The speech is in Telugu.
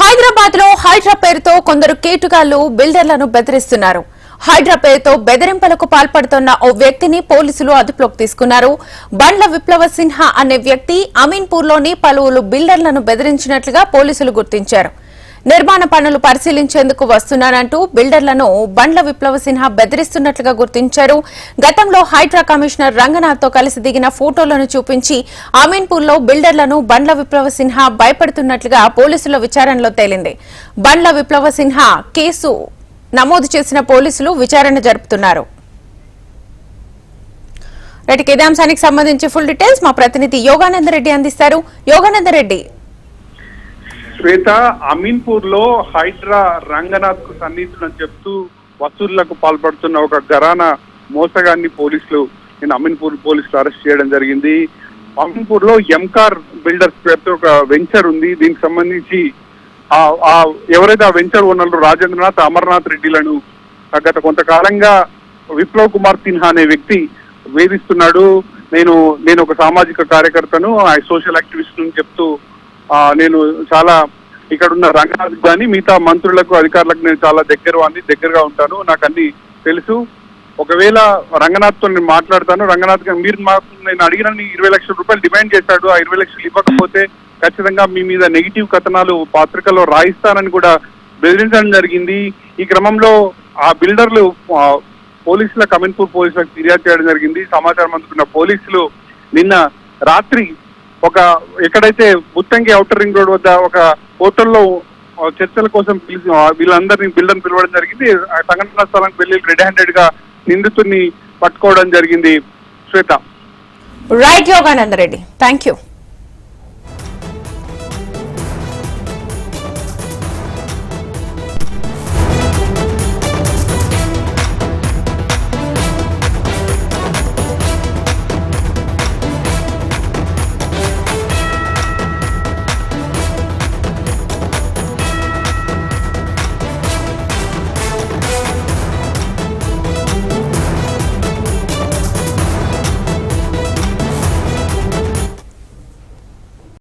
హైడ్రా పేరుతో కొందరు కేటుగాళ్ళు బిల్డర్లను బెదిరిస్తున్నారు. హైడ్రా పేరుతో బెదిరింపులకు పాల్పడుతున్న ఓ వ్యక్తిని పోలీసులు అదుపులోకి తీసుకున్నారు. బండ్ల విప్లవ సిన్హా అనే వ్యక్తి అమీన్పూర్లోని పలువురు బిల్డర్లను బెదిరించినట్లుగా పోలీసులు గుర్తించారు. నిర్మాణ పనులు పరిశీలించేందుకు వస్తున్నానంటూ బిల్డర్లను బండ్ల విప్లవ సిన్హా బెదిరిస్తున్నట్లుగా గుర్తించారు. గతంలో హైడ్రా కమిషనర్ రంగనాథ్తో కలిసి దిగిన ఫోటోలను చూపించి అమీన్పూర్లో బిల్డర్లను బండ్ల విప్లవ సిన్హా భయపడుతున్నట్లుగా పోలీసుల విచారణలో తేలింది. బండ్ల విప్లవ సిన్హా కేసు నమోదు చేసిన పోలీసులు విచారణ జరుపుతున్నారు. రైట్ ఇదే అంశానికి సంబంధించి ఫుల్ డీటెయిల్స్ మా ప్రతినిధి యోగానంద రెడ్డి అందిస్తారు. యోగానంద రెడ్డి శ్వేత అమీన్పూర్లో హైడ్రా రంగనాథ్కు సన్నిహితులని చెప్తూ వసూళ్ళకు పాల్పడుతున్న ఒక గరానా మోసగాన్ని పోలీసులు నేను అమీన్పూర్ పోలీసులు అరెస్ట్ చేయడం జరిగింది. అమీన్పూర్లో ఎంకార్ బిల్డర్స్ పేరుతో ఒక వెంచర్ ఉంది. దీనికి సంబంధించి ఆ ఎవరైతే ఆ వెంచర్ ఓనర్లు రాజేంద్రనాథ్ అమర్నాథ్ రెడ్డిలను గత కొంతకాలంగా విప్లవ్ కుమార్ సిన్హా అనే వ్యక్తి వేధిస్తున్నాడు. నేను నేను ఒక సామాజిక కార్యకర్తను ఆ సోషల్ యాక్టివిస్ట్ అని చెప్తూ నేను చాలా ఇక్కడ ఉన్న రంగనాథ్ కానీ మిగతా మంత్రులకు అధికారులకు నేను చాలా దగ్గర అని దగ్గరగా ఉంటాను. నాకు అన్ని తెలుసు. ఒకవేళ రంగనాథ్తో నేను మాట్లాడతాను రంగనాథ్ గారు మీరు మాకు నేను అడిగిన ఇరవై లక్షల రూపాయలు డిమాండ్ చేశాడు. ఆ ఇరవై లక్షలు ఇవ్వకపోతే ఖచ్చితంగా మీ మీద నెగిటివ్ కథనాలు పత్రికలో రాయిస్తానని కూడా బెదిరించడం జరిగింది. ఈ క్రమంలో ఆ బిల్డర్లు పోలీసుల కమిన్పూర్ పోలీసులకు ఫిర్యాదు చేయడం జరిగింది. సమాచారం అందుకున్న పోలీసులు నిన్న రాత్రి ఒక ఎక్కడైతే ముత్తంగి అవుటర్ రింగ్ రోడ్ వద్ద ఒక హోటల్లో చర్చల కోసం పిలిచి వీళ్ళందరినీ బిల్డర్ని పిలవడం జరిగింది. ఆ సంఘటనా స్థలానికి వెళ్ళి రెడ్ హ్యాండెడ్గా నిందితుడిని పట్టుకోవడం జరిగింది Shweta. Right Yogananda Reddy thank you